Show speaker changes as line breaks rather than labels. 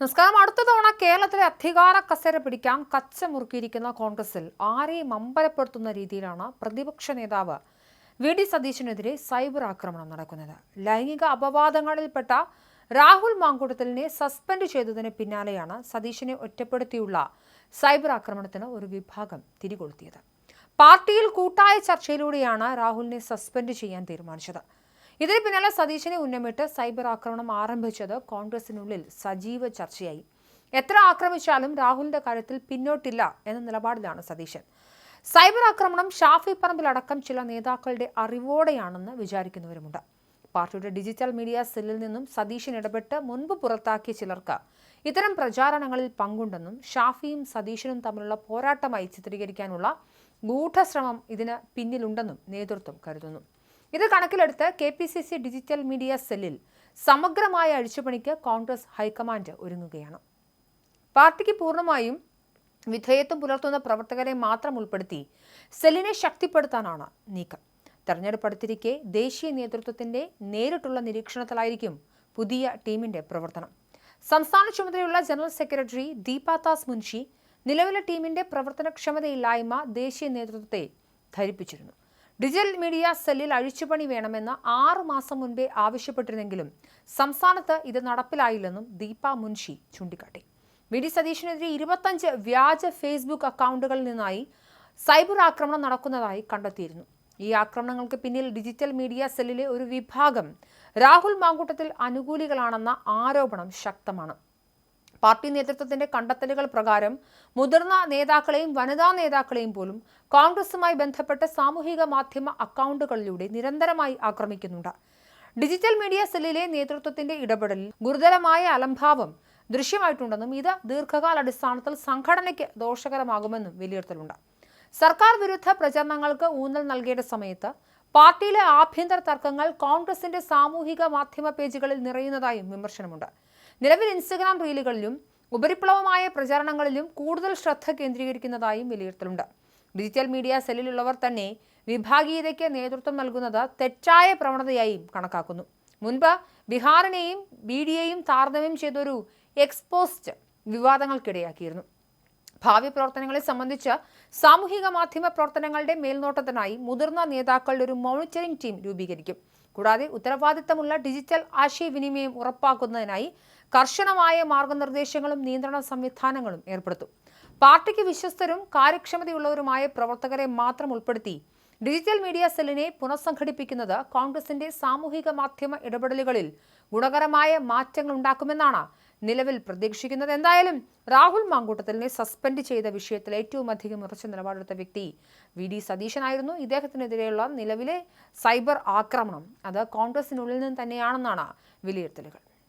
നമസ്കാരം. അടുത്ത തവണ കേരളത്തിലെ അധികാര കസേര പിടിക്കാൻ കച്ച മുറുക്കിയിരിക്കുന്ന കോൺഗ്രസിൽ ആരെയും അമ്പലപ്പെടുത്തുന്ന രീതിയിലാണ് പ്രതിപക്ഷ നേതാവ് വി. ഡി. സതീശനെതിരെ സൈബർ ആക്രമണം നടക്കുന്നത്. ലൈംഗിക അപവാദങ്ങളിൽപ്പെട്ട രാഹുൽ മാങ്കുടത്തലിനെ സസ്പെൻഡ് ചെയ്തതിന് പിന്നാലെയാണ് സതീശനെ ഒറ്റപ്പെടുത്തിയുള്ള സൈബർ ആക്രമണത്തിന് ഒരു വിഭാഗം തിരികൊളുത്തിയത്. പാർട്ടിയിൽ കൂട്ടായ ചർച്ചയിലൂടെയാണ് രാഹുലിനെ സസ്പെൻഡ് ചെയ്യാൻ തീരുമാനിച്ചത്. ഇതിന് പിന്നാലെ സതീശനെ ഉന്നമിട്ട് സൈബർ ആക്രമണം ആരംഭിച്ചത് കോൺഗ്രസിനുള്ളിൽ സജീവ ചർച്ചയായി. എത്ര ആക്രമിച്ചാലും രാഹുലിന്റെ കാര്യത്തിൽ പിന്നോട്ടില്ല എന്ന നിലപാടിലാണ് സതീശൻ. സൈബർ ആക്രമണം ഷാഫി പറമ്പിലടക്കം ചില നേതാക്കളുടെ അറിവോടെയാണെന്ന് വിചാരിക്കുന്നവരുമുണ്ട്. പാർട്ടിയുടെ ഡിജിറ്റൽ മീഡിയ സെല്ലിൽ നിന്നും സതീശൻ ഇടപെട്ട് മുൻപ് പുറത്താക്കിയ ചിലർക്ക് ഇത്തരം പ്രചാരണങ്ങളിൽ പങ്കുണ്ടെന്നും ഷാഫിയും സതീശനും തമ്മിലുള്ള പോരാട്ടമായി ചിത്രീകരിക്കാനുള്ള ഗൂഢശ്രമം ഇതിന് പിന്നിലുണ്ടെന്നും നേതൃത്വം കരുതുന്നു. ഇത് കണക്കിലെടുത്ത് K P C C digital media സെല്ലിൽ സമഗ്രമായ അഴിച്ചുപണിക്ക് കോൺഗ്രസ് ഹൈക്കമാൻഡ് ഒരുങ്ങുകയാണ്. പാർട്ടിക്ക് പൂർണമായും വിധേയത്വം പുലർത്തുന്ന പ്രവർത്തകരെ മാത്രം ഉൾപ്പെടുത്തി സെല്ലിനെ ശക്തിപ്പെടുത്താനാണ് നീക്കം. തെരഞ്ഞെടുപ്പ് അടുത്തിരിക്കെ ദേശീയ നേതൃത്വത്തിന്റെ നേരിട്ടുള്ള നിരീക്ഷണത്തിലായിരിക്കും പുതിയ ടീമിന്റെ പ്രവർത്തനം. സംസ്ഥാന ചുമതലയുള്ള ജനറൽ സെക്രട്ടറി ദീപാദാസ് മുൻഷി നിലവിലെ ടീമിന്റെ പ്രവർത്തനക്ഷമതയില്ലായ്മ ദേശീയ നേതൃത്വത്തെ ധരിപ്പിച്ചിരുന്നു. ഡിജിറ്റൽ മീഡിയ സെല്ലിൽ അഴിച്ചുപണി വേണമെന്ന് ആറു മാസം മുൻപേ ആവശ്യപ്പെട്ടിരുന്നെങ്കിലും സംസ്ഥാനത്ത് ഇത് നടപ്പിലായില്ലെന്നും ദീപ മുൻഷി ചൂണ്ടിക്കാട്ടി. വി ഡി സതീഷിനെതിരെ ഇരുപത്തഞ്ച് വ്യാജ ഫേസ്ബുക്ക് അക്കൗണ്ടുകളിൽ നിന്നായി സൈബർ ആക്രമണം നടക്കുന്നതായി കണ്ടെത്തിയിരുന്നു. ഈ ആക്രമണങ്ങൾക്ക് പിന്നിൽ ഡിജിറ്റൽ മീഡിയ സെല്ലിലെ ഒരു വിഭാഗം രാഹുൽ മാങ്കൂട്ടത്തിൽ അനുകൂലികളാണെന്ന ആരോപണം ശക്തമാണ്. പാർട്ടി നേതൃത്വത്തിന്റെ കണ്ടെത്തലുകൾ പ്രകാരം മുതിർന്ന നേതാക്കളെയും വനിതാ നേതാക്കളെയും പോലും കോൺഗ്രസുമായി ബന്ധപ്പെട്ട സാമൂഹിക മാധ്യമ അക്കൗണ്ടുകളിലൂടെ നിരന്തരമായി ആക്രമിക്കുന്നുണ്ട്. ഡിജിറ്റൽ മീഡിയ സെല്ലിലെ നേതൃത്വത്തിന്റെ ഇടപെടലിൽ ഗുരുതരമായ അലംഭാവം ദൃശ്യമായിട്ടുണ്ടെന്നും ഇത് ദീർഘകാല അടിസ്ഥാനത്തിൽ സംഘടനയ്ക്ക് ദോഷകരമാകുമെന്നും വിലയിരുത്തലുണ്ട്. സർക്കാർ വിരുദ്ധ പ്രചരണങ്ങൾക്ക് ഊന്നൽ നൽകേണ്ട സമയത്ത് പാർട്ടിയിലെ ആഭ്യന്തര തർക്കങ്ങൾ കോൺഗ്രസിന്റെ സാമൂഹിക മാധ്യമ പേജുകളിൽ നിറയുന്നതായും വിമർശനമുണ്ട്. നിലവിൽ ഇൻസ്റ്റഗ്രാം റീലുകളിലും ഉപരിപ്ലവമായ പ്രചാരണങ്ങളിലും കൂടുതൽ ശ്രദ്ധ കേന്ദ്രീകരിക്കുന്നതായും വിലയിരുത്തലുണ്ട്. ഡിജിറ്റൽ മീഡിയ സെല്ലിലുള്ളവർ തന്നെ വിഭാഗീയതയ്ക്ക് നേതൃത്വം നൽകുന്നത് തെറ്റായ പ്രവണതയായും കണക്കാക്കുന്നു. മുൻപ് ബീഹാറിനെയും ബി ഡിയെയും താരതമ്യം ചെയ്തൊരു എക്സ്പോസ്റ്റ് വിവാദങ്ങൾക്കിടയാക്കിയിരുന്നു. ഭാവി പ്രവർത്തനങ്ങളെ സംബന്ധിച്ച് സാമൂഹിക മാധ്യമ പ്രവർത്തനങ്ങളുടെ മേൽനോട്ടത്തിനായി മുതിർന്ന നേതാക്കളുടെ ഒരു മോണിറ്ററിംഗ് ടീം രൂപീകരിക്കും. കൂടാതെ ഉത്തരവാദിത്തമുള്ള ഡിജിറ്റൽ ആശയവിനിമയം ഉറപ്പാക്കുന്നതിനായി കർശനമായ മാർഗനിർദ്ദേശങ്ങളും നിയന്ത്രണ സംവിധാനങ്ങളും ഏർപ്പെടുത്തും. പാർട്ടിക്ക് വിശ്വസ്തരും കാര്യക്ഷമതയുള്ളവരുമായ പ്രവർത്തകരെ മാത്രം ഉൾപ്പെടുത്തി ഡിജിറ്റൽ മീഡിയ സെല്ലിനെ പുനഃസംഘടിപ്പിക്കുന്നത് കോൺഗ്രസിന്റെ സാമൂഹിക മാധ്യമ ഇടപെടലുകളിൽ ഗുണകരമായ മാറ്റങ്ങൾ ഉണ്ടാക്കുമെന്നാണ് നിലവിൽ പ്രതീക്ഷിക്കുന്നത് എന്തായാലും രാഹുൽ മാങ്കൂട്ടത്തിലിനെ സസ്പെൻഡ് ചെയ്ത വിഷയത്തിൽ ഏറ്റവും അധികം ഉറച്ച നിലപാടെടുത്ത വ്യക്തി വി ഡി സതീശനായിരുന്നു. ഇദ്ദേഹത്തിനെതിരെയുള്ള നിലവിലെ സൈബർ ആക്രമണം അത് കോൺഗ്രസിനുള്ളിൽ നിന്ന് തന്നെയാണെന്നാണ് വിലയിരുത്തലുകൾ.